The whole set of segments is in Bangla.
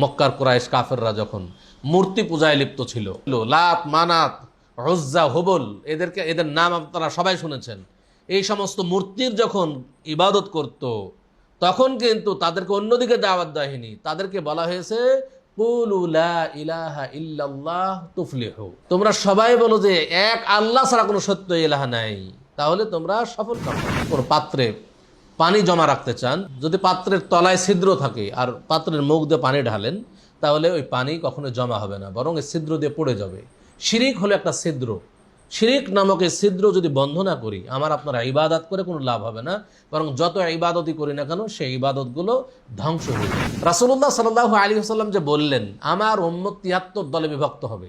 মক্কার কোরাইশ কাফেররা যখন মূর্তি পূজায় লিপ্ত ছিল, লাত, মানাত হজ্জা হবল, এদেরকে, এদের নাম আপনারা সবাই শুনেছেন। এই সমস্ত মূর্তির যখন ইবাদত করত, তখন কিন্তু তাদেরকে অন্যদিকে দাওয়াত দেয়নি। তাদেরকে বলা হয়েছে তোমরা সবাই বলো যে, এক আল্লাহ ছাড়া কোনো সত্য ইলাহা নাই। তাহলে তোমরা সফল কোনো পাত্রে পানি জমা রাখতে চান, যদি পাত্রের তলায় ছিদ্র থাকে আর পাত্রের মুখ দিয়ে পানি ঢালেন, তাহলে ওই পানি কখনো জমা হবে না, বরং এই ছিদ্র দিয়ে পড়ে যাবে। শিরিক হলো একটা ছিদ্র। শিরিক নামক এই ছিদ্র যদি বন্ধ না করি, আমার আপনারা ইবাদত করে কোনো লাভ হবে না, বরং যত ইবাদতই করি না কেন, সেই ইবাদতগুলো ধ্বংস যাবে। রাসুল্লাহ সাল্লাহ আলী সাল্লাম যে বললেন, আমার উম্মত তিয়াত্তর দলে বিভক্ত হবে।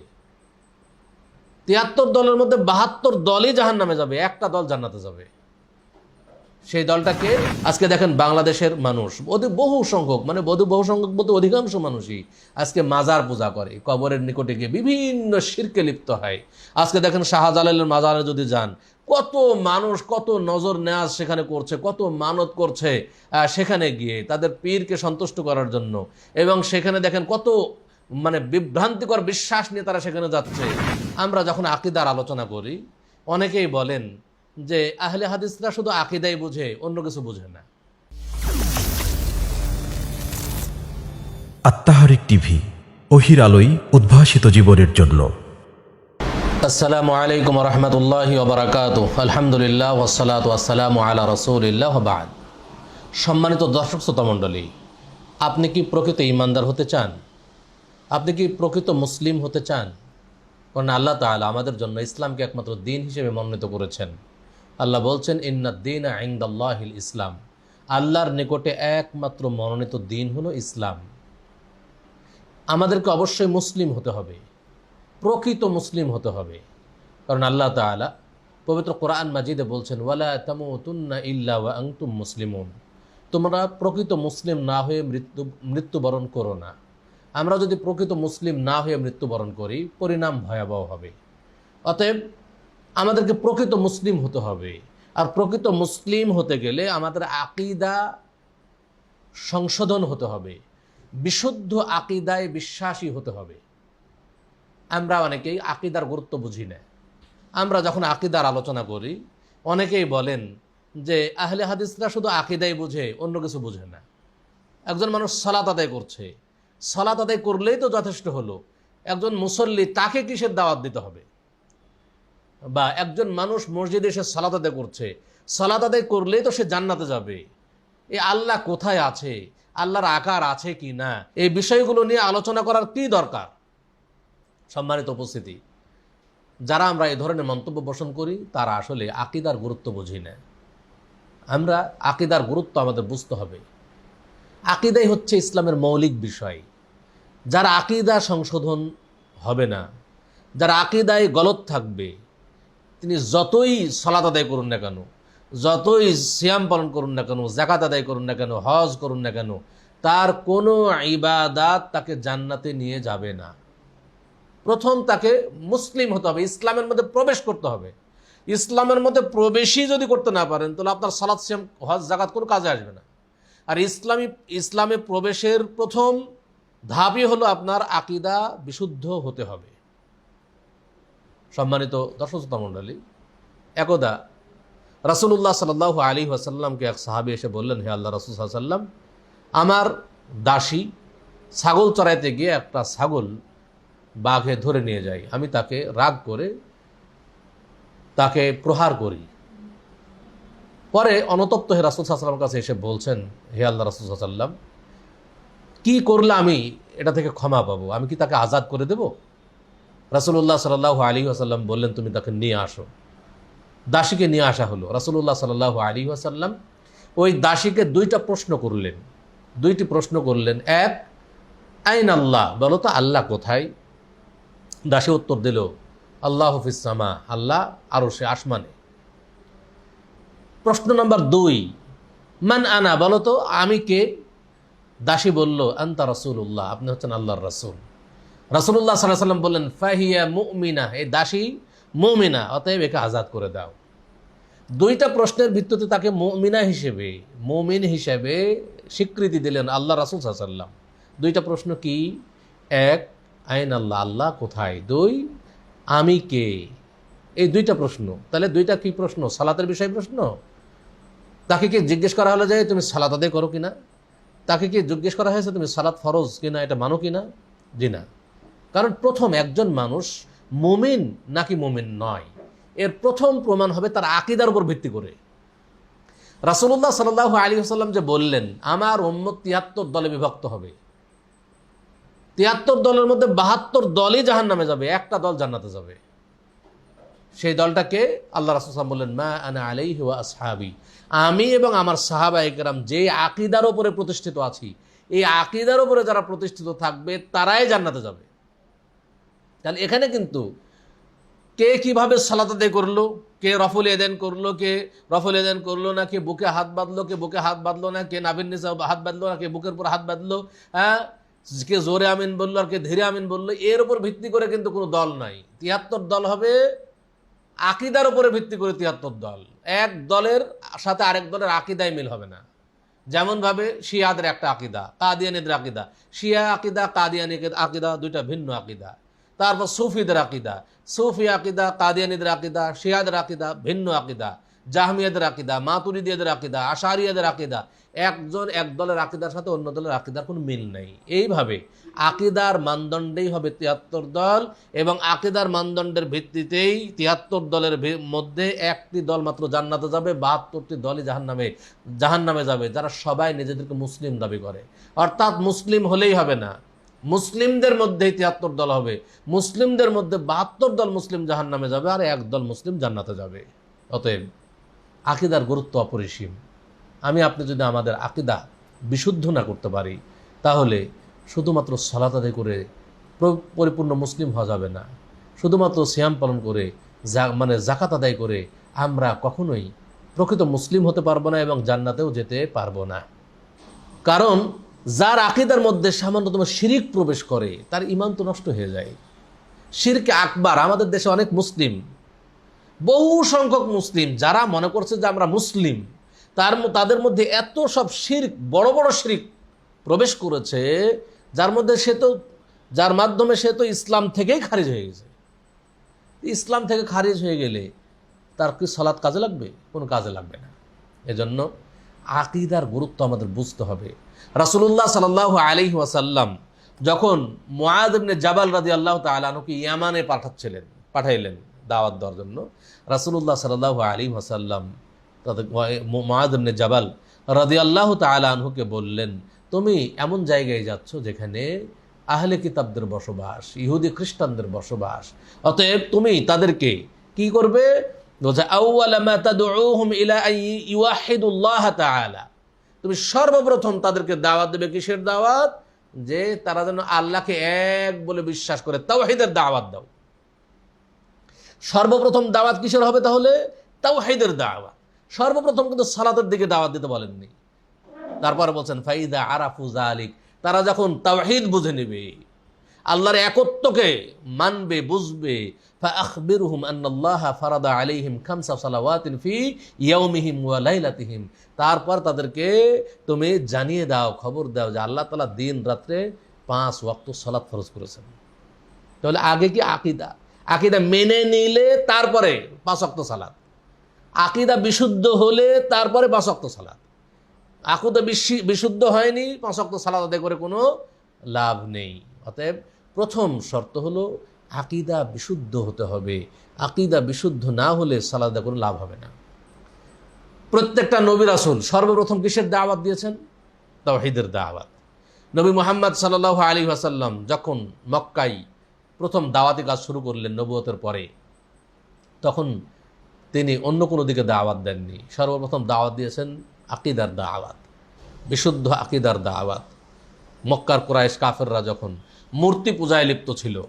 তিয়াত্তর দলের মধ্যে বাহাত্তর দলই জাহান নামে যাবে, একটা দল জান্নাতে যাবে। সেই দলটাকে আজকে দেখেন বাংলাদেশের মানুষ। অতি বহু সংখ্যক মানে বহু বহু সংখ্যক বলতে অধিকাংশ মানুষই আজকে মাজার পূজা করে। কবরের নিকটে গিয়ে বিভিন্ন শিরকে লিপ্ত হয়। আজকে দেখেন শাহজালালের মাজারে যদি যান, কত মানুষ, কত নজর নেয়াজ সেখানে করছে, কত মানত করছে সেখানে গিয়ে তাদের পীরকে সন্তুষ্ট করার জন্য। এবং সেখানে দেখেন কত মানে বিভ্রান্তিকর বিশ্বাস নিয়ে তারা সেখানে যাচ্ছে। আমরা যখন আকিদার আলোচনা করি, অনেকেই বলেন যে আহলে হাদিসরা শুধু আকিদাই বুঝে অন্য কিছু বুঝে না। আত্মাহারিক টিভি অহির আলোয় উদ্ভাসিত জীবনের জন্য। আসসালামু আলাইকুম রহমতুল্লাহ ওবরাকাত আলহামদুলিল্লাহ ওসালাত ওয়াসালাম আলা রসুলিল্লাহ বাদ। সম্মানিত দর্শক শ্রোতা মণ্ডলী আপনি কি প্রকৃত ইমানদার হতে চান? আপনি কি প্রকৃত মুসলিম হতে চান? কারণ আল্লাহ তাআলা আমাদের জন্য ইসলামকে একমাত্র দিন হিসেবে মনোনীত করেছেন। আল্লাহ বলছেন ইন্নাদ্দিন আইন্দাল্লাহিল ইসলাম। আল্লাহর নিকটে একমাত্র মনোনীত দিন হলো ইসলাম। আমাদেরকে অবশ্যই মুসলিম হতে হবে, প্রকৃত মুসলিম হতে হবে। কারণ আল্লাহ তাআলা পবিত্র কোরআন মাজিদে বলছেন, ওয়ালা তামুতুন্না ইল্লা ওয়া আনতুম মুসলিমুন। তোমরা প্রকৃত মুসলিম না হয়ে মৃত্যু, মৃত্যুবরণ করো না। আমরা যদি প্রকৃত মুসলিম না হয়ে মৃত্যুবরণ করি, পরিণাম ভয়াবহ হবে। অতএব আমাদেরকে প্রকৃত মুসলিম হতে হবে। আর প্রকৃত মুসলিম হতে গেলে আমাদের আকিদা সংশোধন হতে হবে। বিশুদ্ধ আকিদায় বিশ্বাসী হতে হবে। আমরা অনেকেই আকিদার গুরুত্ব বুঝি না। আমরা যখন আকিদার আলোচনা করি, অনেকেই বলেন যে আহলে হাদিসরা শুধু আকিদাই বুঝে, অন্য কিছু বুঝে না। একজন মানুষ সলাত আদায় করছে। সলাত আদায় করলেই তো যথেষ্ট হলো। একজন মুসল্লি তাকে কিসের দাওয়াত দিতে হবে? বা একজন মানুষ মসজিদে এসে সালাত আদায় করছে, সালাত আদায় করলেই তো সে জান্নাতে যাবে। এ আল্লাহ কোথায় আছে? আল্লাহর আকার আছে কি না? এই বিষয়গুলো নিয়ে আলোচনা করার কি দরকার? সম্মানিত উপস্থিতি, যারা আমরা এই ধরনের মন্তব্য পোষণ করি, তারা আসলে আকিদার গুরুত্ব বুঝি না। আমরা আকিদার গুরুত্ব আমাদের বুঝতে হবে। আকিদাই হচ্ছে ইসলামের মৌলিক বিষয়। যারা আকিদা সংশোধন হবে না, যারা আকিদায় গলত থাকবে তিনি যতই সলাত আদায় করুন না কেন, যতই সিয়াম পালন করুন না কেন জাকাত আদায় করুন না কেন, হজ করুন না কেন, তার কোনো ইবাদাত তাকে জান্নাতে নিয়ে যাবে না। প্রথম তাকে মুসলিম হতে হবে, ইসলামের মধ্যে প্রবেশ করতে হবে। ইসলামের মধ্যে প্রবেশই যদি করতে না পারেন, তাহলে আপনার সালাদ সিয়াম, হজ জাকাত কোনো কাজে আসবে না। আর ইসলামী, ইসলামে প্রবেশের প্রথম ধাপই হলো আপনার আকিদা বিশুদ্ধ হতে হবে। সম্মানিত দর্শক শ্রোতা মণ্ডলী, একদা রাসুল্লাহ সাল্লাহ আলী আসাল্লামকে এক সাহাবি এসে বললেন, হে আল্লাহ রসুল সাল্লাম আমার দাসী ছাগল চড়াইতে গিয়ে একটা ছাগল বাঘে ধরে নিয়ে যাই। আমি তাকে রাগ করে তাকে প্রহার করি। পরে অনতপ্ত হে রাসুল সাল্লামের কাছে এসে বলছেন, হে আল্লাহ রাসুল সাল্লাম কি করলে আমি এটা থেকে ক্ষমা পাবো? আমি কি তাকে আজাদ করে দেব? রাসুল্লাহ সাল্লাহ আলী আসাল্লাম বললেন, তুমি তাকে নিয়ে আসো। দাসীকে নিয়ে আসা হলো। রাসুল্লাহ সাল্লাহ আলী আসাল্লাম ওই দাসীকে দুইটা প্রশ্ন করলেন। দুইটি প্রশ্ন করলেন। এক, আইন আল্লাহ? বলো তো, আল্লাহ কোথায়? দাসী উত্তর দিল, আল্লাহ হাফিসামা আল্লাহ আরও সে আসমানে। প্রশ্ন নম্বর দুই, মান আনা? বলো তো, আমি কে? দাসী বলল, আন্তা রসুল্লাহ আপনি হচ্ছেন আল্লাহর রসুল। রসুল্লাহ সাল্লাহ সাল্লাম বললেন, ফাহিয়া মুমিনা এই দাসী মুমিনা, অতএব একে আজাদ করে দাও। দুইটা প্রশ্নের ভিত্তিতে তাকে মুমিনা হিসেবে, মুমিন হিসেবে স্বীকৃতি দিলেন আল্লাহ রাসুল সাল্লাম দুইটা প্রশ্ন কি? এক, আইন আল্লাহ আল্লাহ কোথায়? দুই, আমি কে? এই দুইটা প্রশ্ন। তাহলে দুইটা কি প্রশ্ন? সালাতের বিষয় প্রশ্ন? তাকে কি জিজ্ঞেস করা হলো যে, তুমি সালাত আদায় করো কিনা তাকে কি জিজ্ঞেস করা হয়েছে, তুমি সালাত ফরজ কিনা এটা মানো কিনা জি না। কারণ প্রথম একজন মানুষ মুমিন নাকি মুমিন নয়। এর প্রথম প্রমাণ হবে তার আকিদার উপর ভিত্তি করে। রাসুল্লাহ সাল্লাহ আলী আসাল্লাম যে বললেন, আমার উম্মত তিয়াত্তর দলে বিভক্ত হবে। তিয়াত্তর দলের মধ্যে বাহাত্তর দলই জাহান নামে যাবে, একটা দল জান্নাতে যাবে। সেই দলটাকে আল্লাহ রাসুলাম বললেন, মা আনা আলাই হুয়া আসহাবি। আমি এবং আমার সাহাবা একরাম যে আকিদার উপরে প্রতিষ্ঠিত আছি, এই আকিদার উপরে যারা প্রতিষ্ঠিত থাকবে, তারাই জান্নাতে যাবে। তাহলে এখানে কিন্তু কে কীভাবে সালাত আদায় করল, কে রফুল এদেন করল, কে রফুল এদেন করল না, কে বুকে হাত বাঁধলো, কে বুকে হাত বাঁধলো না, কে নাবিন হাত বাঁধলো না, কে বুকের উপর হাত বাঁধলো হ্যাঁ? কে জোরে আমিন বলল আর কে ধীরে আমিন বলল, এর উপর ভিত্তি করে কিন্তু কোনো দল নাই। তিয়াত্তর দল হবে, আকিদার উপরে ভিত্তি করে তিয়াত্তর দল। এক দলের সাথে আরেক দলের আকিদায় মিল হবে না। যেমনভাবে শিয়াদের একটা আকিদা, কাদিয়ানিদের আকিদা। শিয়া আকিদা কাদিয়ানি আকিদা দুইটা ভিন্ন আকিদা। তারপর সুফিদের আকিদা। সুফি আকিদা, কাদিয়ানিদের আকিদা, শিয়াদের আকিদা, ভিন্ন আকিদা। জাহমিয়াদের আকিদা, মাতুরিদিয়াদের আকিদা, আশারিয়াদের আকিদা। একজন এক দলের আকিদার সাথে অন্য দলের আকিদার কোনো মিল নেই। এইভাবে আকিদার মানদণ্ডেই হবে তিয়াত্তর দল এবং আকিদার মানদণ্ডের ভিত্তিতেই তিয়াত্তর দলের মধ্যে একটি দল মাত্র জান্নাতে যাবে, বাহাত্তরটি দলই জাহান্নামে জাহান্নামে যাবে, যারা সবাই নিজেদেরকে মুসলিম দাবি করে। অর্থাৎ মুসলিম হলেই হবে না। মুসলিমদের মধ্যেই তিয়াত্তর দল হবে। মুসলিমদের মধ্যে বাহাত্তর দল মুসলিম জাহান্নামে যাবে আর এক দল মুসলিম জান্নাতে যাবে। অতএব আকিদার গুরুত্ব অপরিসীম। আমি আপনি যদি আমাদের আকিদা বিশুদ্ধ না করতে পারি, তাহলে শুধুমাত্র সালাত করে পরিপূর্ণ মুসলিম হওয়া যাবে না। শুধুমাত্র সিয়াম পালন করে মানে জাকাত আদায় করে আমরা কখনোই প্রকৃত মুসলিম হতে পারব না এবং জান্নাতেও যেতে পারব না। কারণ যার আকিদার মধ্যে সামান্যতম শিরিক প্রবেশ করে, তার ইমান তো নষ্ট হয়ে যায়। শিরকে আকবার, আমাদের দেশে অনেক মুসলিম, বহু সংখ্যক মুসলিম, যারা মনে করছে যে আমরা মুসলিম, তার তাদের মধ্যে এত সব শির্ক, বড় বড় শিরিক প্রবেশ করেছে, যার মধ্যে সে তো, যার মাধ্যমে সে তো ইসলাম থেকেই খারিজ হয়ে গেছে। ইসলাম থেকে খারিজ হয়ে গেলে তার কি সলাৎ কাজে লাগবে? কোনো কাজে লাগবে না। এজন্য আকিদার গুরুত্ব আমাদের বুঝতে হবে। রাসুলুল্লাহ সাল্লাহ আলী ওয়াসাল্লাম যখন মুআদবনে জাবাল রাদি আল্লাহ তালানুকে ইয়ামানে পাঠাচ্ছিলেন, পাঠাইলেন দাওয়াত দেওয়ার জন্য, রাসুলুল্লাহ সাল্লাহ আলী ওয়াসাল্লাম তাদের জাবাল রাদি আল্লাহ তালানহুকে বললেন, তুমি এমন জায়গায় যাচ্ছ যেখানে আহলে কিতাবদের বসবাস, ইহুদি খ্রিস্টানদের বসবাস, অতএব তুমি তাদেরকে কি করবে? মা ইলা তুমি সর্বপ্রথম তাদেরকে দাওয়াত দেবে কিসের দাওয়াত? যে তারা যেন আল্লাহকে এক বলে বিশ্বাস করে। তাওহীদের দাওয়াত দাও। সর্বপ্রথম দাওয়াত কিসের হবে তাহলে? তাওহীদের দাওয়াত। সর্বপ্রথম কিন্তু সালাতের দিকে দাওয়াত দিতে বলেননি। তারপর বলছেন, ফাইদা আরাফুজা আলিক তারা যখন তাওহিদ বুঝে নেবে আল্লাহর একত্বকে মানবে, বুঝবে। তারপর তাদেরকে তুমি জানিয়ে দাও, খবর দাও যে আল্লাহ তাআলা দিন রাত্রে পাঁচ ওয়াক্ত সালাত ফরজ করেছেন। তাহলে আগে কি আকিদা? আকিদা মেনে নিলে তারপরে পাঁচ ওয়াক্ত সালাত। আকিদা বিশুদ্ধ হলে তারপরে পাঁচ ওয়াক্ত সালাত। আকুদা বিশি- বিশুদ্ধ হয়নি, পাঁচ পাঁচক্ত সালাদ করে কোনো লাভ নেই। অতএব প্রথম শর্ত হলো আকিদা বিশুদ্ধ হতে হবে। আকিদা বিশুদ্ধ না হলে সালাদ কোনো লাভ হবে না। প্রত্যেকটা নবী রাসুল সর্বপ্রথম কিসের দাওয়াত দিয়েছেন? তাওহিদের দাওয়াত। নবী মোহাম্মদ সাল্লাহ আলী আসাল্লাম যখন মক্কাই প্রথম দাওয়াতি কাজ শুরু করলেন নবুয়তের পরে, তখন তিনি অন্য কোনো দিকে দাওয়াত দেননি। সর্বপ্রথম দাওয়াত দিয়েছেন আকিদার দাওয়াত, বিশুদ্ধ আকিদার দাওয়াত। মক্কার কোরাইশ কাফেররা যখন মূর্তি পূজায় লিপ্ত ছিল।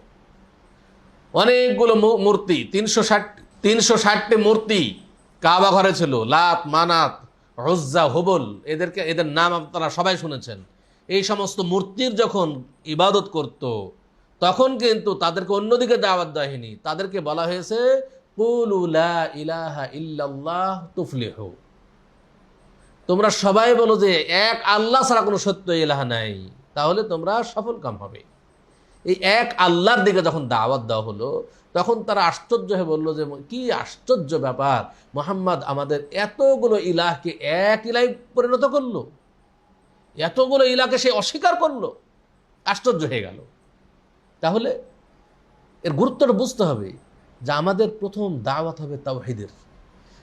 অনেকগুলো মূর্তি, তিনশো ষাট, তিনশো ষাটটি মূর্তি কাবা ঘরে ছিল। লাত, মানাত হজ্জা হবল, এদেরকে এদের নাম আপনারা সবাই শুনেছেন। এই সমস্ত মূর্তির যখন ইবাদত করত, তখন কিন্তু তাদেরকে অন্যদিকে দাওয়াত দেয়নি। তাদেরকে বলা হয়েছে, কুলু লা ইলাহা তোমরা সবাই বলো যে, এক আল্লাহ ছাড়া কোনো সত্য ইলাহা নাই। তাহলে তোমরা সফল কাম হবে। এই এক আল্লাহর দিকে যখন দাওয়াত দেওয়া হলো, তখন তারা আশ্চর্য হয়ে বলল যে, কি আশ্চর্য ব্যাপার! মোহাম্মদ আমাদের এতগুলো ইলাহকে এক ইলায় পরিণত করল। এতগুলো ইলাকে সে অস্বীকার করল। আশ্চর্য হয়ে গেল। তাহলে এর গুরুত্বটা বুঝতে হবে যে, আমাদের প্রথম দাওয়াত হবে তাওহিদের।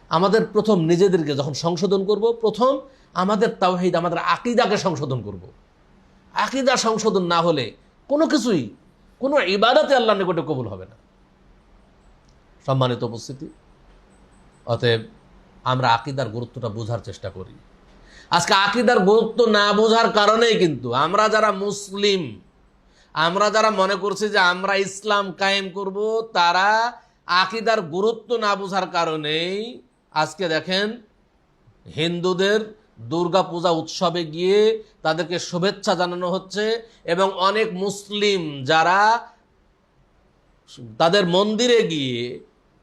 আমাদের প্রথম নিজেদেরকে যখন সংশোধন করব, প্রথম আমাদের তাওহিদ, আমাদের আকিদাকে সংশোধন করব। আকিদা সংশোধন না হলে কোনো কিছুই, কোনো ইবাদতে আল্লাহ নিকটে কবুল হবে না। সম্মানিত উপস্থিতি, অতএব আমরা আকিদার গুরুত্বটা বোঝার চেষ্টা করি। আজকে আকিদার গুরুত্ব না বোঝার কারণেই কিন্তু আমরা যারা মুসলিম, আমরা যারা মনে করছি যে আমরা ইসলাম কায়েম করব, তারা আকিদার গুরুত্ব না বোঝার কারণেই আজকে দেখেন হিন্দুদের দুর্গা পূজা উৎসবে গিয়ে তাদেরকে শুভেচ্ছা জানানো হচ্ছে এবং অনেক মুসলিম যারা তাদের মন্দিরে গিয়ে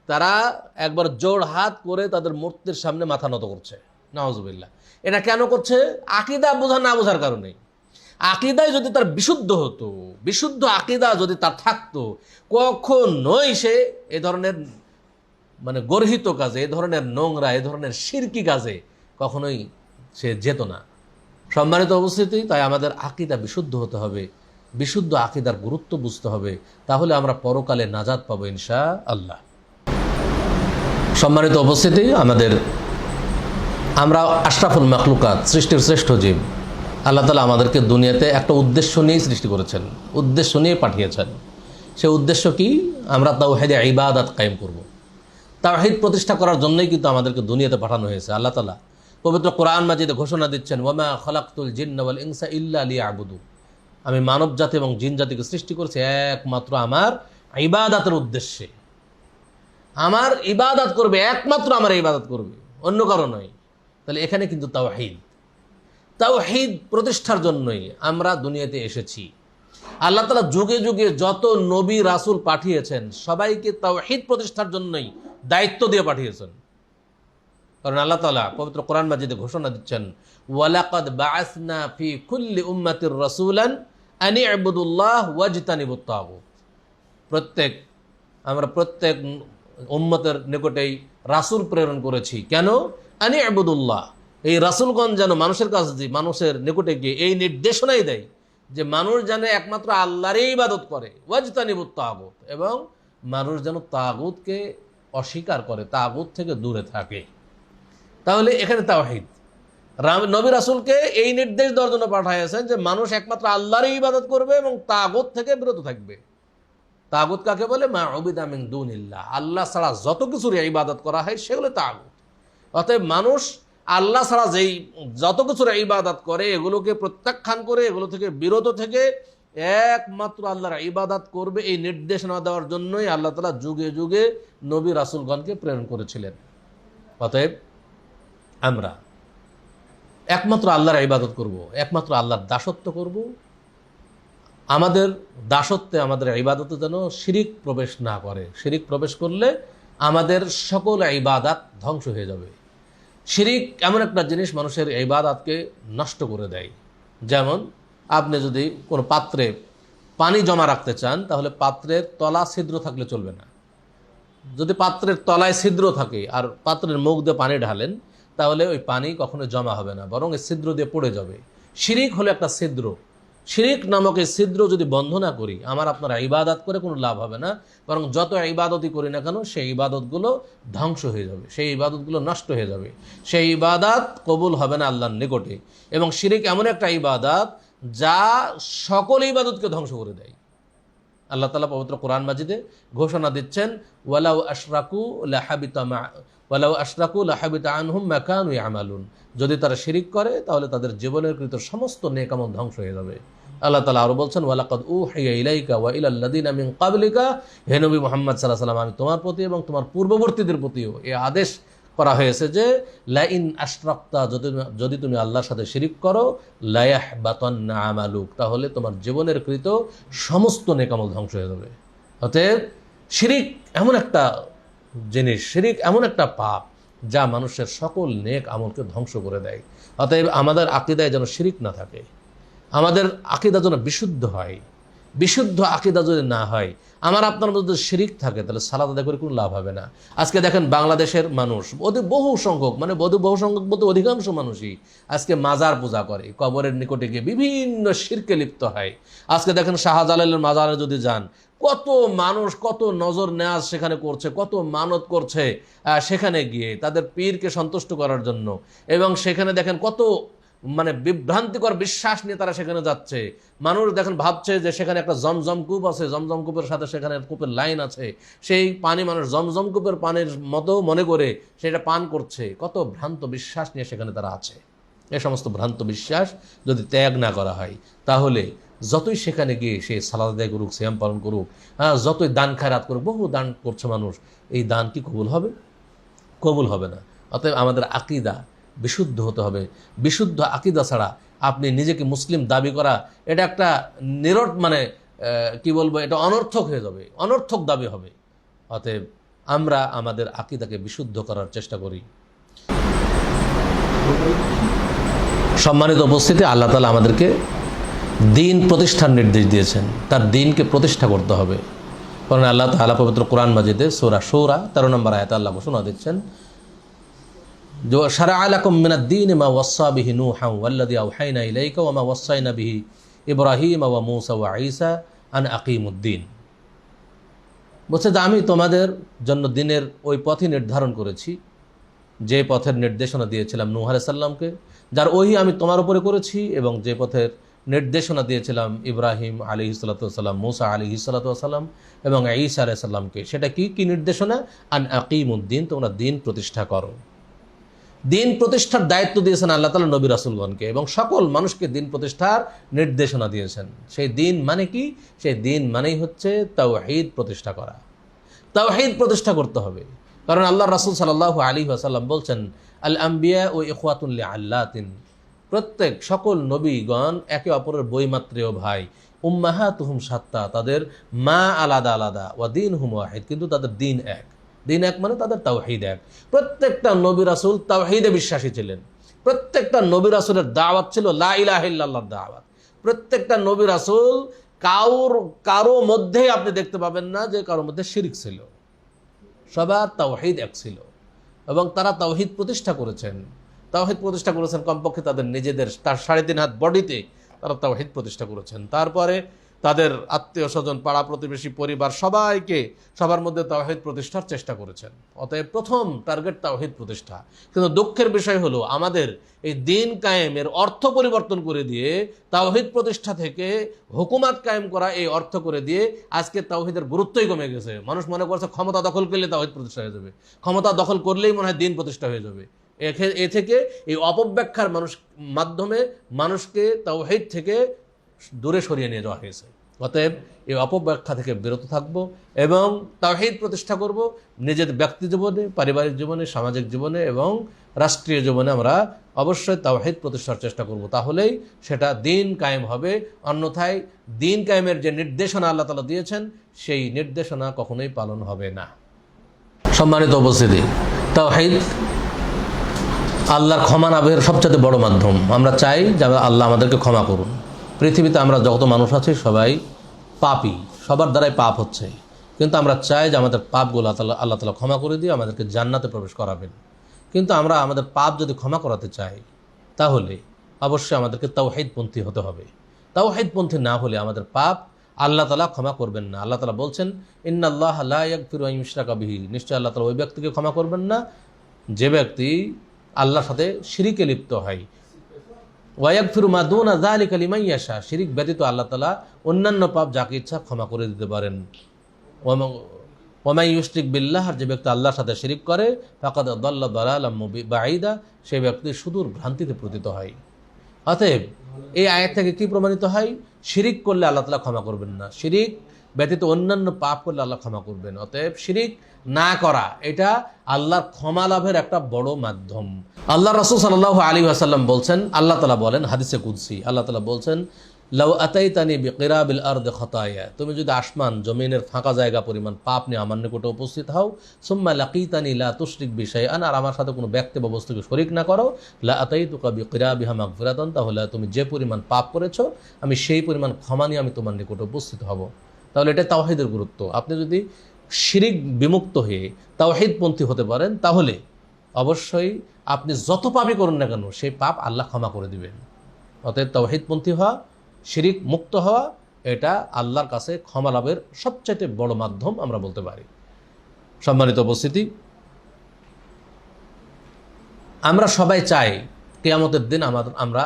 তারা একবার জোর হাত করে তাদের মূর্তির সামনে মাথা নত করছে। নওয়াজবিল্লা এটা কেন করছে? আকিদা বোঝা না বোঝার কারণে। আকিদায় যদি তার বিশুদ্ধ হতো, বিশুদ্ধ আকিদা যদি তার থাকতো, কখনোই সে এ ধরনের মানে গর্হিত কাজে, এ ধরনের নোংরা, এ ধরনের শিরকি কাজে কখনোই সে যেত না। সম্মানিত অবস্থিতি তাই আমাদের আকিদা বিশুদ্ধ হতে হবে, বিশুদ্ধ আকিদার গুরুত্ব বুঝতে হবে, তাহলে আমরা পরকালে নাজাদ পাবো ইনশা আল্লাহ সম্মানিত উপস্থিতি, আমাদের, আমরা আশরাফুল মাকলুকাত সৃষ্টির শ্রেষ্ঠ জীব। আল্লাহ তালা আমাদেরকে দুনিয়াতে একটা উদ্দেশ্য নিয়েই সৃষ্টি করেছেন, উদ্দেশ্য নিয়ে পাঠিয়েছেন। সে উদ্দেশ্য কি? আমরা তাওহেদে ইবাদাত কায়েম করব। তাওহিদ প্রতিষ্ঠা করার জন্যই কিন্তু আমাদেরকে দুনিয়াতে পাঠানো হয়েছে, আল্লাহ তালা পবিত্র কোরআন মাজিদে ঘোষণা দিচ্ছেন, ওয়ামা খলাকুল জিন্নওয়াল ইনসা ইল্লা আলী আবুদু আমি মানব জাতি এবং জিন জাতিকে সৃষ্টি করেছি একমাত্র আমার ইবাদাতের উদ্দেশ্যে। আমার ইবাদত করবে একমাত্র আমার ইবাদত করবে, অন্য কারও নয়। তাহলে এখানে কিন্তু তাওহিদ। তাওহিদ প্রতিষ্ঠার জন্যই আমরা দুনিয়াতে এসেছি। আল্লাহ তালা যুগে যুগে যত নবী রাসূল পাঠিয়েছেন, সবাইকে তাওহিদ প্রতিষ্ঠার জন্যই দায়িত্ব দিয়ে পাঠিয়েছেন। কারণ আল্লাহ তালা পবিত্র কোরআন মাজিদে ঘোষণা দিচ্ছেন, ওয়ালাকাদ বাআসনা ফি কুল্লি উম্মাতির রাসূলান আনি ইবুদুল্লাহ ওয়াজতানিবুত তাগুত। প্রত্যেক, আমরা প্রত্যেক উম্মতের নিকটেই রাসূল প্রেরণ করেছি। কেন? আনি আবুদুল্লাহ এই রাসূলগঞ্জ যেন মানুষের কাছে যে মানুষের নিকটে গিয়ে এই নির্দেশনাই দেয় যে মানুষ যেন একমাত্র আল্লাহরই ইবাদত করে, ওয়াজতানিবুত তাগুত। এবং মানুষ যেন তাগুতকে অস্বীকার করে, তাগুত থেকে দূরে থাকে। তাহলে এখানে তাওহিদ। রাম নবী রাসুলকে এই নির্দেশ দেওয়ার জন্য পাঠাইয়াছেন যে মানুষ একমাত্র আল্লাহরই ইবাদত করবে এবং তাগত থেকে বিরত থাকবে। তাগুত কাকে বলে? মা অবিদা মিন দুনিল্লাহ। আল্লাহ ছাড়া যত কিছুর ইবাদত করা হয় সেগুলো তাগুত। অতএব মানুষ আল্লাহ ছাড়া যেই যত কিছুর ইবাদত করে এগুলোকে প্রত্যাখ্যান করে এগুলো থেকে বিরত থেকে একমাত্র আল্লাহর ইবাদত করবে এই নির্দেশনা দেওয়ার জন্যই আল্লাহ তালা যুগে যুগে নবী রাসুলগণকে প্রেরণ করেছিলেন। অতএব আমরা। একমাত্র আল্লাহর ইবাদত করব, একমাত্র আল্লাহর দাসত্ব করব। আমাদের দাসত্বে আমাদের ইবাদতে যেন শিরিক প্রবেশ না করে। শিরিক প্রবেশ করলে আমাদের সকল ইবাদাত ধ্বংস হয়ে যাবে। শিরিক এমন একটা জিনিস মানুষের ইবাদাতকে নষ্ট করে দেয়। যেমন, আপনি যদি কোনো পাত্রে পানি জমা রাখতে চান, তাহলে পাত্রের তলা ছিদ্র থাকলে চলবে না। যদি পাত্রের তলায় ছিদ্র থাকে আর পাত্রের মুখ দিয়ে পানি ঢালেন তাহলে ওই পানি কখনো জমা হবে না, বরং এই ছিদ্র দিয়ে পড়ে যাবে। শিরিক হলো একটা ছিদ্র। শিরিক নামক এই ছিদ্র যদি বন্ধ না করি, আমার আপনারা ইবাদত করে কোনো লাভ হবে না, বরং যত ইবাদতই করি না কেন, সেই ইবাদতগুলো ধ্বংস হয়ে যাবে, সেই ইবাদতগুলো নষ্ট হয়ে যাবে। সেই ইবাদাত কবুল হবে না আল্লাহর নিকটে। এবং শিরিক এমন একটা ইবাদাত যা সকল ইবাদতকে ধ্বংস করে দেয়। আল্লাহ তালা পবিত্র কোরআন মাজিদে ঘোষণা দিচ্ছেন, ওয়ালাউ আশরাকু লাহাবিতা ওয়ালাউ আশরাকু লাহাবিতা আনহুম মাকানু আমালুন যদি তারা শিরিক করে, তাহলে তাদের জীবনের কৃত সমস্ত নেকামল ধ্বংস হয়ে যাবে। আল্লাহ তালা আরও বলছেন, ওয়ালাকাদ উ হাইয়া ইলাইকা ওয়া ইলাল্লাদিন আমিন কাবলিকা হে নবী মোহাম্মদ সাল্লাহ সাল্লাম আমি তোমার প্রতি এবং তোমার পূর্ববর্তীদের প্রতিও এ আদেশ করা হয়েছে যে, লাইন আশরাক্তা যদি যদি তুমি আল্লাহর সাথে শিরিক করো লায়াহ বাতন না আমালুক। তাহলে তোমার জীবনের কৃত সমস্ত নেকামল ধ্বংস হয়ে যাবে। অতএব শিরিক এমন একটা জিনিস শিরিক, এমন একটা পাপ যা মানুষের সকল নেক আমলকে ধ্বংস করে দেয়। অতএব আমাদের আকিদায় যেন শিরিক না থাকে। আমাদের আকিদা যেন বিশুদ্ধ হয়। বিশুদ্ধ আকিদা যদি না হয়, আমার আপনার মধ্যে শিরিক থাকে, তাহলে সালাদ আদায় করে কোনো লাভ হবে না। আজকে দেখেন বাংলাদেশের মানুষ, অতি বহু সংখ্যক মানে বহু বহু সংখ্যক বলতে অধিকাংশ মানুষই আজকে মাজার পূজা করে। কবরের নিকটে গিয়ে বিভিন্ন শিরকে লিপ্ত হয়। আজকে দেখেন শাহজালালের মাজারে যদি যান কত মানুষ কত নজর নেয়াজ সেখানে করছে, কত মানত করছে সেখানে গিয়ে তাদের পীরকে সন্তুষ্ট করার জন্য। এবং সেখানে দেখেন কত মানে বিভ্রান্তিকর বিশ্বাস নিয়ে তারা সেখানে যাচ্ছে। মানুষ দেখেন ভাবছে যে সেখানে একটা জমজম কূপ আছে, জমজম কূপের সাথে সেখানে কূপের লাইন আছে। সেই পানি মানুষ জমজম কূপের পানির মতো মনে করে সেটা পান করছে। কত ভ্রান্ত বিশ্বাস নিয়ে সেখানে তারা আছে। এ সমস্ত ভ্রান্ত বিশ্বাস যদি ত্যাগ না করা হয়, তাহলে যতই সেখানে গিয়ে সে সালাদ আদায় করুক শ্যাম পালন করুক হ্যাঁ যতই দান খায়রাত করুক, বহু দান করছে মানুষ। এই দান কি কবুল হবে? কবুল হবে না। অতএব আমাদের আকিদা বিশুদ্ধ হতে হবে। বিশুদ্ধ আকিদা ছাড়া আপনি নিজেকে মুসলিম দাবি করা, এটা একটা নিরট মানে কি বলব, এটা অনর্থক হয়ে যাবে, অনর্থক দাবি হবে। অতএব আমরা আমাদের আকিদাকে বিশুদ্ধ করার চেষ্টা করি। সম্মানিত উপস্থিতি, আল্লাহ তালা আমাদেরকে দিন প্রতিষ্ঠার নির্দেশ দিয়েছেন। তার দিনকে প্রতিষ্ঠা করতে হবে। কারণ আল্লাহ তালা পবিত্র কোরআন মাজিদে সোরা সৌরা তেরো নম্বর আয়াত আল্লাহ ঘোষণা দিচ্ছেন সারা আলাকুম মিনাদ্দিন মা ওয়াসা বিহি নু হাউ আল্লাদি আউহাইনা ইলাইকা ওমা ওয়াসাইনা বিহি ইব্রাহিম ওয়া মৌসা ওয়া আইসা আন আকিম উদ্দিন বলছে যে আমি তোমাদের জন্য দিনের ওই পথই নির্ধারণ করেছি। যে পথের নির্দেশনা দিয়েছিলাম নুহারে সাল্লামকে যার ওই আমি তোমার উপরে করেছি এবং যে পথের নির্দেশনা দিয়েছিলাম ইব্রাহিম আলী হিসালাতাম মুসা আলী হিসালাতাম এবং ঈসা আলাইসাল্লামকে সেটা কি? কি নির্দেশনা? আন আকিমুদ্দিন, তোমরা দিন প্রতিষ্ঠা করো। দিন প্রতিষ্ঠার দায়িত্ব দিয়েছেন আল্লাহ তালা নবী রাসুলগণকে এবং সকল মানুষকে দিন প্রতিষ্ঠার নির্দেশনা দিয়েছেন। সেই দিন মানে কি? সেই দিন মানেই হচ্ছে তাওহিদ প্রতিষ্ঠা করা। তাওহিদ প্রতিষ্ঠা করতে হবে। কারণ আল্লাহ রাসুল সাল্লাহ আলী আসাল্লাম বলছেন আল আম্বিয়া ও ইখওয়াতুল্লাহ আল্লাহ তিন প্রত্যেক সকল নবীগণ একে অপরের বইমাত্রেয় ভাই। উম্মাহা তুহুম সাত্তা, তাদের মা আলাদা আলাদা, ওয়া দিন হুম ওয়াহিদ, কিন্তু তাদের দিন এক। দিন এক মানে তাদের তাওহিদ এক। প্রত্যেকটা নবী রাসুল তাওহিদে বিশ্বাসী ছিলেন। প্রত্যেকটা নবী রাসুলের দাওয়াত ছিল লা ইলাহিল্লাহর দাওয়াত। প্রত্যেকটা নবী রাসুল কাউর, কারও মধ্যেই আপনি দেখতে পাবেন না যে কারোর মধ্যে শিরিক ছিল। সবার তাওহিদ এক ছিল। এবং তারা তাওহিদ প্রতিষ্ঠা করেছেন। তাওহিদ প্রতিষ্ঠা করেছেন কমপক্ষে তাদের নিজেদের তার সাড়ে তিন হাত বডিতে তারা তাওহিদ প্রতিষ্ঠা করেছেন। তারপরে তাদের আত্মীয় স্বজন, পাড়া প্রতিবেশী, পরিবার সবাইকে সবার মধ্যে তাওহিদ প্রতিষ্ঠার চেষ্টা করেছেন। অতএব প্রথম টার্গেট তাওহিদ প্রতিষ্ঠা। কিন্তু দুঃখের বিষয় হলো, আমাদের এই দিন কায়েমের অর্থ পরিবর্তন করে দিয়ে, তাওহিদ প্রতিষ্ঠা থেকে হুকুমাত কায়েম করা এই অর্থ করে দিয়ে আজকে তাওহিদের গুরুত্বই কমে গেছে। মানুষ মনে করছে ক্ষমতা দখল করলে তাওহিদ প্রতিষ্ঠা হয়ে যাবে। ক্ষমতা দখল করলেই মনে হয় দিন প্রতিষ্ঠা হয়ে যাবে। এ থেকে এই অপব্যাখ্যার মানুষ, মাধ্যমে মানুষকে তাও তাওহিদ থেকে দূরে সরিয়ে নিয়ে যাওয়া হয়েছে। অতএব এই অপব্যাখ্যা থেকে বিরত থাকব এবং তাওহিদ প্রতিষ্ঠা করব নিজের ব্যক্তি জীবনে, পারিবারিক জীবনে, সামাজিক জীবনে এবং রাষ্ট্রীয় জীবনে আমরা অবশ্যই তাওহিদ প্রতিষ্ঠার চেষ্টা করব। তাহলেই সেটা দিন কায়েম হবে। অন্যথায় দিন কায়েমের যে নির্দেশনা আল্লাহ তালা দিয়েছেন, সেই নির্দেশনা কখনোই পালন হবে না। সম্মানিত উপস্থিতি, তাওহিদ আল্লাহর ক্ষমা লাভের সবচেয়ে বড় মাধ্যম। আমরা চাই যে আল্লাহ আমাদেরকে ক্ষমা করুন। পৃথিবীতে আমরা যত মানুষ আছি, সবাই পাপই সবার দ্বারাই পাপ হচ্ছে। কিন্তু আমরা চাই যে আমাদের পাপগুলো আল্লাহ আল্লাহ তালা ক্ষমা করে দিয়ে আমাদেরকে জান্নাতে প্রবেশ করাবেন। কিন্তু আমরা আমাদের পাপ যদি ক্ষমা করাতে চাই, তাহলে অবশ্যই আমাদেরকে তাওহিদপন্থী হতে হবে। তাওহিদপন্থী না হলে আমাদের পাপ আল্লাহ তালা ক্ষমা করবেন না। আল্লাহ তালা বলছেন, ইন্নাল্লাহ ফির ইশরাকাবিহি নিশ্চয় আল্লাহ তালা ওই ব্যক্তিকে ক্ষমা করবেন না। যে ব্যক্তি আল্লাহর সাথে শিরিকে লিপ্ত হয়। ওয়াক ফিরু মাদুন আলী কালিমাইয়াশা শিরিক ব্যতীত আল্লাহ তালা অন্যান্য পাপ যাকে ইচ্ছা ক্ষমা করে দিতে পারেন। ওমাই ইউস্টিক বিল্লাহ, যে ব্যক্তি আল্লাহর সাথে শিরিক করে আদাল্লা দালাল বাঈদা সেই ব্যক্তি সুদূর ভ্রান্তিতে প্রতীত হয়। অতএব, এই আয়াত থেকে কি প্রমাণিত হয়? শিরিক করলে আল্লাহ তালা ক্ষমা করবেন না। শিরিক ব্যতীত অন্যান্য পাপ করলে আল্লাহ ক্ষমা করবেন। অতএব শিরিক না করা, এটা আল্লাহর ক্ষমা লাভের একটা বড় মাধ্যম। আল্লাহ রসুল সাল্লাহ আলী আসাল্লাম বলছেন, আল্লাহ তালা বলেন, হাদিসে কুদ্সি, আল্লাহ তালা বলছেন, লাউ আতাইতানি তুমি যদি আসমান জমিনের ফাঁকা জায়গা পরিমাণ পাপ নিয়ে আমার নিকটে উপস্থিত হও, সুম্মা লাকিতানি লা তুশরিক বিষয় আন আর আমার সাথে কোনো ব্যক্তি বা বস্তুকে শরিক না করো, লা আতাই তুকা বিকিরাবিহা মাগফিরাতান তাহলে তুমি যে পরিমাণ পাপ করেছ, আমি সেই পরিমাণ ক্ষমা নিয়ে আমি তোমার নিকটে উপস্থিত হব। তাহলে এটা তাওহিদের গুরুত্ব। আপনি যদি শিরিক বিমুক্ত হয়ে তাওহিদপন্থী হতে পারেন, তাহলে অবশ্যই আপনি যত পাপই করুন না কেন, সেই পাপ আল্লাহ ক্ষমা করে দিবেন। অতএব তাওহিদপন্থী হওয়া, শিরিক মুক্ত হওয়া, এটা আল্লাহর কাছে ক্ষমা লাভের সবচাইতে বড় মাধ্যম আমরা বলতে পারি। সম্মানিত উপস্থিতি, আমরা সবাই চাই কেয়ামতের দিন আমাদের আমরা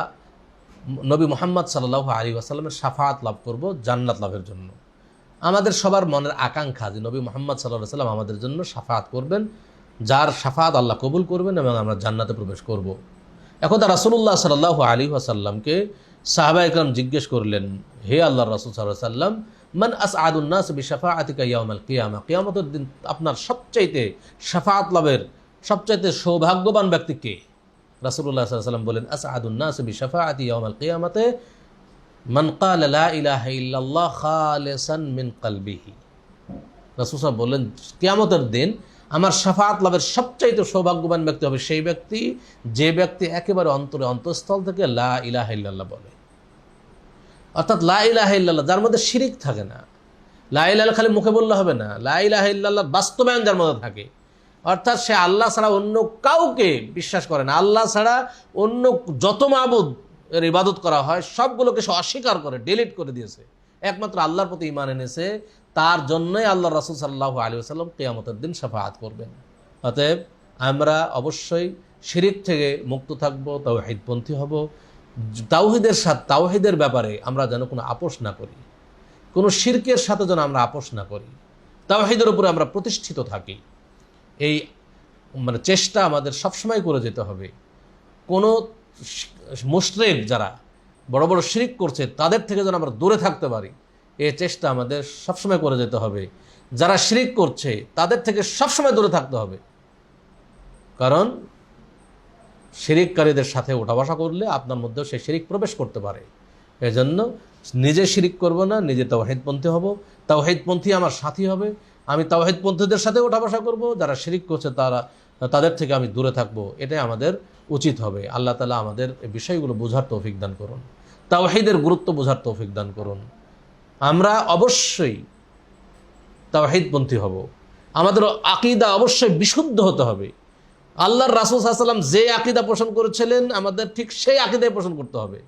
নবী মোহাম্মদ সাল্লাহ আলী আসাল্লামের সাফাত লাভ করব, জান্নাত লাভের জন্য। আমাদের সবার মনের আকাঙ্ক্ষা যে নবী মোহাম্মদ সাল্লাহ সাল্লাম আমাদের জন্য সাফাত করবেন, যার সাফাত আল্লাহ কবুল করবেন এবং আমরা জান্নাতে প্রবেশ করব। এখন তার রাসুল্লাহ সাল্লাহ আলী আসাল্লামকে সাহাবা একরাম জিজ্ঞেস করলেন, হে আল্লাহ রাসুল সাল্লাহ সাল্লাম মান আস আদুন্নাস বিশাফা আতিকা ইয়ামাল কিয়ামা কিয়ামতের দিন আপনার সবচাইতে সাফাত লাভের, সবচাইতে সৌভাগ্যবান ব্যক্তি কে রাসুল্লাহ সাল্লাম বলেন আস আদুন্নাস বিশাফা আতি ইয়ামাল কিয়ামাতে মান ইলাহা বললেন দিন আমার সাফাত লাভের সবচাইতে সৌভাগ্যবান ব্যক্তি হবে সেই ব্যক্তি, যে ব্যক্তি একেবারে অন্তরে অন্তঃস্থল থেকে লা বলে। অর্থাৎ লা ইলাহা ইল্লাল্লাহ, যার মধ্যে শিরিক থাকে না। লা খালি মুখে বললে হবে না। লা ইল্লাল্লাহ বাস্তবায়ন যার মধ্যে থাকে। অর্থাৎ সে আল্লাহ ছাড়া অন্য কাউকে বিশ্বাস করে না। আল্লাহ ছাড়া অন্য যত মাবুদ এর ইবাদত করা হয়, সবগুলোকে সে অস্বীকার করে ডিলিট করে দিয়েছে। একমাত্র আল্লাহর প্রতি ইমান এনেছে, তার জন্যই আল্লাহ রাসুল সাল্লাহ আলী সাল্লাম কেয়ামতের দিন সাফাহাত করবেন। অতএব আমরা অবশ্যই শিরিক থেকে মুক্ত থাকব তাওহিদপন্থী হব। তাওহিদের সাথে, তাওহিদের ব্যাপারে আমরা যেন কোনো আপোষ না করি। কোনো শিরকের সাথে যেন আমরা আপোষ না করি। তাওহিদের উপরে আমরা প্রতিষ্ঠিত থাকি। এই মানে চেষ্টা আমাদের সবসময় করে যেতে হবে। কোনো মুশরেক যারা বড় বড় শিরিক করছে, তাদের থেকে যেন আমরা দূরে থাকতে পারি। এ চেষ্টা আমাদের সবসময় করে যেতে হবে। যারা শিরিক করছে, তাদের থেকে সবসময় দূরে থাকতে হবে। কারণ শিরিককারীদের সাথে ওঠা বসা করলে আপনার মধ্যেও সেই শিরিক প্রবেশ করতে পারে। এজন্য নিজে শিরিক করব না, নিজে তাওহিদপন্থী হব। তাওহিদপন্থী আমার সাথী হবে। আমি তাওহিদপন্থীদের সাথে ওঠা বসা করব। যারা শিরিক করছে, তারা, তাদের থেকে আমি দূরে থাকব। এটাই আমাদের উচিত হবে। আল্লাহ তালা আমাদের এই বিষয়গুলো বোঝার তৌফিক দান করুন। তাওহিদের গুরুত্ব বোঝার তৌফিক দান করুন। আমরা অবশ্যই তাওহিদপন্থী হব। আমাদের আকিদা অবশ্যই বিশুদ্ধ হতে হবে। আল্লাহর রাসুল সাল্লাম যে আকিদা পোষণ করেছিলেন, আমাদের ঠিক সেই আকিদায় পোষণ করতে হবে।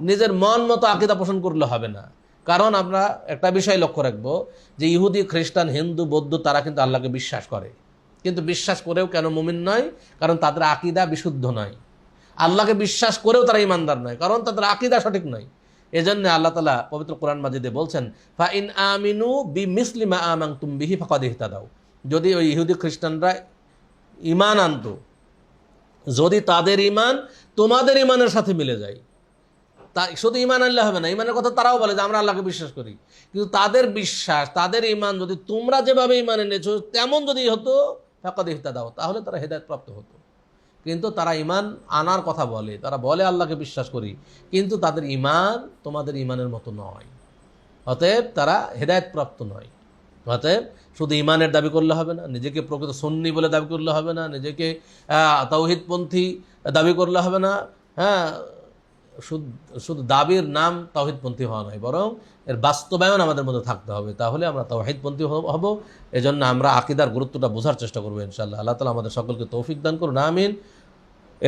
নিজের মন মতো আকিদা পোষণ করলে হবে না। কারণ আমরা একটা বিষয় লক্ষ্য রাখব যে ইহুদি, খ্রিস্টান, হিন্দু, বৌদ্ধ তারা কিন্তু আল্লাহকে বিশ্বাস করে। কিন্তু বিশ্বাস করেও কেন মুমিন নয়? কারণ তাদের আকিদা বিশুদ্ধ নয়। আল্লাহকে বিশ্বাস করেও তারা ইমানদার নয়, কারণ তাদের আকিদা সঠিক নয়। এজন্য আল্লাহ তালা পবিত্র কোরআন মাজিদে বলছেন ফা ইন আমিনু বি মিসলিমা আমাং তুম বিহি ফাঁকা দিহতা দাও যদি ওই ইহুদি খ্রিস্টানরা ইমান আনতো, যদি তাদের ইমান তোমাদের ইমানের সাথে মিলে যায়, তা শুধু ইমান আনলে হবে না ইমানের কথা তারাও বলে যে আমরা আল্লাহকে বিশ্বাস করি। কিন্তু তাদের বিশ্বাস, তাদের ইমান যদি তোমরা যেভাবে ইমান এনেছো, তেমন যদি হতো ফাঁকা দিহতা দাও তাহলে তারা হেদায়ত প্রাপ্ত হতো। কিন্তু তারা ইমান আনার কথা বলে, তারা বলে আল্লাহকে বিশ্বাস করি, কিন্তু তাদের ইমান তোমাদের ইমানের মতো নয়। অতএব তারা হেদায়তপ্রাপ্ত নয়। অতএব শুধু ইমানের দাবি করলে হবে না, নিজেকে প্রকৃত সন্নি বলে দাবি করলে হবে না, নিজেকে তাওহিদপন্থী দাবি করলে হবে না হ্যাঁ শুধু দাবির নাম তাওহিদপন্থী হওয়া নয়, বরং এর বাস্তবায়ন আমাদের মধ্যে থাকতে হবে। তাহলে আমরা তাওহিদপন্থী হব এজন্য আমরা আকিদার গুরুত্বটা বোঝার চেষ্টা করব, ইনশাআল্লাহ। আল্লাহ তালা আমাদের সকলকে তৌফিক দান করুন, আমিন।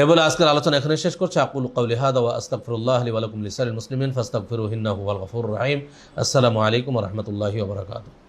এ বলে আজকের আলোচনা এখানে শেষ করছে। আকুল কৌলি হাদা ওয়া আস্তাগফিরুল্লাহ লি ওয়া লাকুম লিসারিল মুসলিমিন ফাস্তাগফিরুহু হুয়াল রহিম। আসসালামু আলাইকুম রাহমাতুল্লাহি ওয়া বারাকাতুহু।